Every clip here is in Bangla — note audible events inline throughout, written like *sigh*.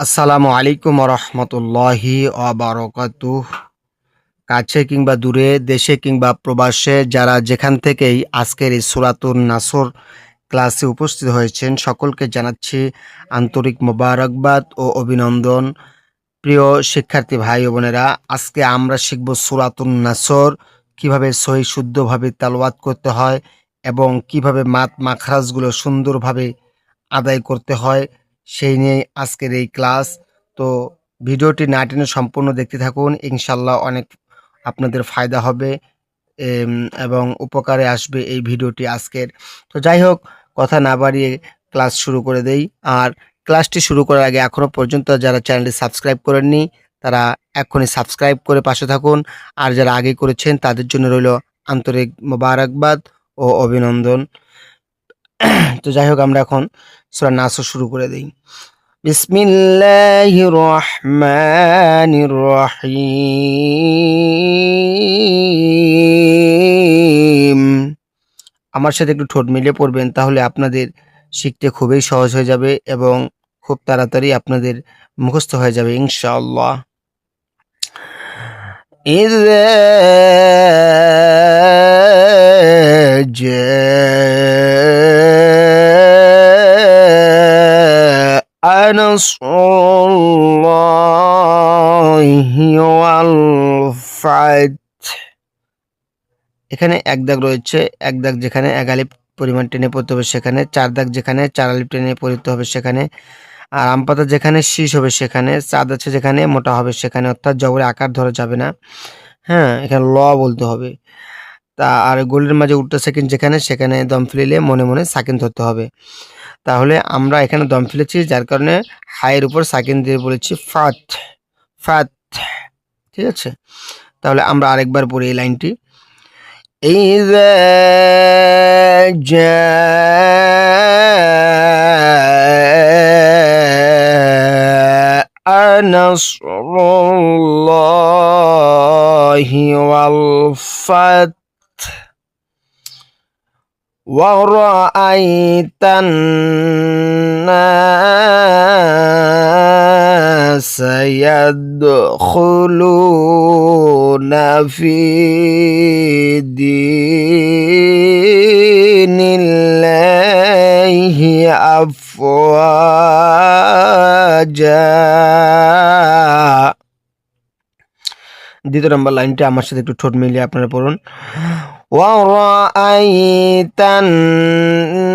আসসালামু আলাইকুম রহমতুল্লাহি অবরকাতু কাছে কিংবা দূরে, দেশে কিংবা প্রবাসে যারা যেখান থেকেই আজকের এই সুরাতুন নাসর ক্লাসে উপস্থিত হয়েছেন, সকলকে জানাচ্ছি আন্তরিক মোবারকবাদ ও অভিনন্দন। প্রিয় শিক্ষার্থী ভাই বোনেরা, আজকে আমরা শিখব সুরাতুন নাসর, কীভাবে সহি শুদ্ধভাবে তালওয়াত করতে হয় এবং কীভাবে মাত মাখরাজগুলো সুন্দরভাবে আদায় করতে হয়। সেই নিয়ে আজকের এই ক্লাস। তো ভিডিওটি না টেনে সম্পূর্ণ দেখতে থাকুন। ইনশাল্লাহ অনেক আপনাদের ফায়দা হবে এবং উপকারে আসবে এই ভিডিওটি আজকের। তো যাই হোক, কথা না বাড়িয়ে ক্লাস শুরু করে দেই। আর ক্লাসটি শুরু করার আগে এখনও পর্যন্ত যারা চ্যানেলটি সাবস্ক্রাইব করেননি, তারা এখনই সাবস্ক্রাইব করে পাশে থাকুন। আর যারা আগে করেছেন, তাদের জন্য রইল আন্তরিক মোবারকবাদ ও অভিনন্দন। *clears throat* তো যাই হোক আমরা এখন সুরা নাসর শুরু করে দিই বিসমিল্লাহির রহমানির রহিম আমার সাথে একটু ঠোঁট মিলিয়ে পড়বেন তাহলে আপনাদের শিখতে খুবই সহজ হয়ে যাবে এবং খুব তাড়াতাড়ি আপনাদের মুখস্থ হয়ে যাবে ইনশাআল্লাহ إذا جاء نصر الله والفتح এখানে এক দাগ রয়েছে এক দাগ যেখানে এক আলিফ পরিমাণ টেনে পড়তে হবে সেখানে চার দাগ যেখানে চার আলিফ টেনে পড়তে হবে সেখানে আর আম পাতা যেখানে শীষ হবে সেখানে চাঁদ আছে যেখানে মোটা হবে সেখানে অর্থাৎ জবরে আকার ধরা যাবে না হ্যাঁ এখানে ল বলতে হবে তা আর গোলের মাঝে উল্টা সেকেন্ড যেখানে সেখানে দম ফেলিলে মনে মনে সাকিন ধরতে হবে তাহলে আমরা এখানে দম ফেলেছি যার কারণে হায়ের উপর সাকিন দিয়ে বলেছি ফাত ফাত ঠিক আছে তাহলে আমরা আরেকবার পড়ি এই লাইনটি إذا جاء نصر الله والفتح ورأيت الناس يدخلون في دين الله أفواجا দ্বিতীয় নম্বর লাইনটা আমার সাথে একটু ঠোঁট মিলিয়ে আপনারা পড়ুন ورأيت الناس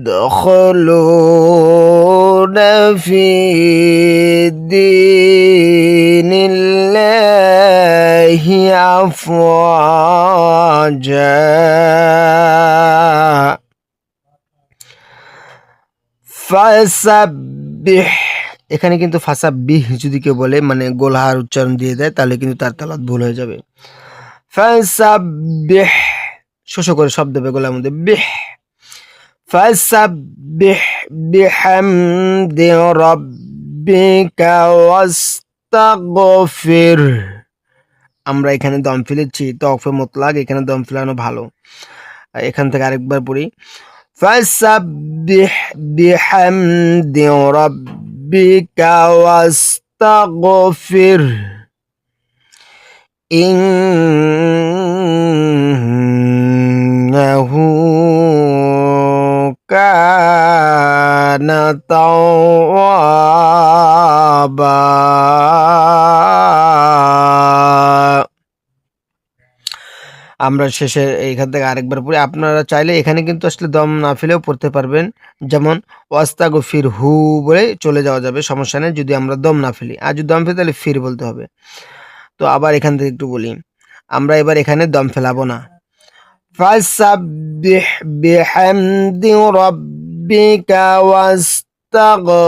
يدخلون في دين الله أفواجا فسبح এখানে কিন্তু ফাসা বিহ যদি কেউ বলে মানে গোলহার উচ্চারণ দিয়ে দেয়, তাহলে কিন্তু তার তালাত ভুল হয়ে যাবে। ফাসাবিহ শোষ করে শব্দ হবে গোলার মধ্যে, বিহ। ফাসাবিহ বিহামদি রাব্বিকা ওয়াস্তাগফির। আমরা এখানে দম ফেলেছি তফে মতলাক এখানে দম ফেলানো ভালো। এখান থেকে আরেকবার পড়ি। ফাসাবিহ বিহামদি রাব্বিকা ربك واستغفر إنه كان توابا আমরা শেষে এইখান থেকে আরেকবার পড়ি আপনারা চাইলে এখানে কিন্তু আসলে দম না ফেলেও পড়তে পারবেন যেমন ওয়াস্তাগো ফির হু বলে চলে যাওয়া যাবে সমস্যা নেই যদি আমরা দম না ফেলি আর যদি দম ফেলি তাহলে ফির বলতে হবে তো আবার এখান থেকে একটু বলি আমরা এবার এখানে দম ফেলাবো না ফাসাব্বিহ বিহামদি রাব্বিকা ওয়াস্তাগফিরহু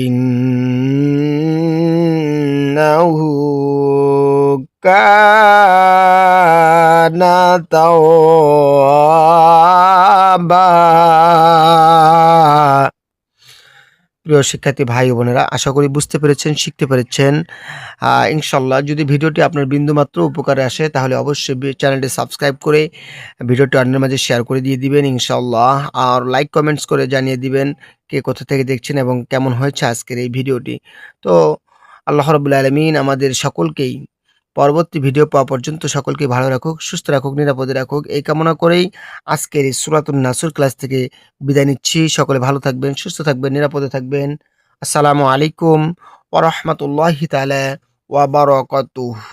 ইন্নাহু كان না তাও প্রিয় শিক্ষার্থী ভাই বোনেরা, আশা করি বুঝতে পেরেছেন, শিখতে পেরেছেন। ইনশাল্লাহ যদি ভিডিওটি আপনার বিন্দুমাত্র উপকারে আসে, তাহলে অবশ্যই চ্যানেলটি সাবস্ক্রাইব করে ভিডিওটি অন্যের মাঝে শেয়ার করে দিয়ে দিবেন, ইনশাল্লাহ। আর লাইক, কমেন্টস করে জানিয়ে দিবেন কে কোথা থেকে দেখছেন এবং কেমন হয়েছে আজকের এই ভিডিওটি। তো আল্লাহ রবুল্লা আলমিন আমাদের সকলকেই পরবর্তী ভিডিও পাওয়া পর্যন্ত সকলকে ভালো রাখুক, সুস্থ রাখুক, নিরাপদে রাখুক। এই কামনা করেই আজকের এই সুরাতুন নাসুর ক্লাস থেকে বিদায় নিচ্ছি। সকলে ভালো থাকবেন, সুস্থ থাকবেন, নিরাপদে থাকবেন। আসসালামু আলাইকুম ওরহমতুল্লাহি তালা ওয়া বারাকাতুহু।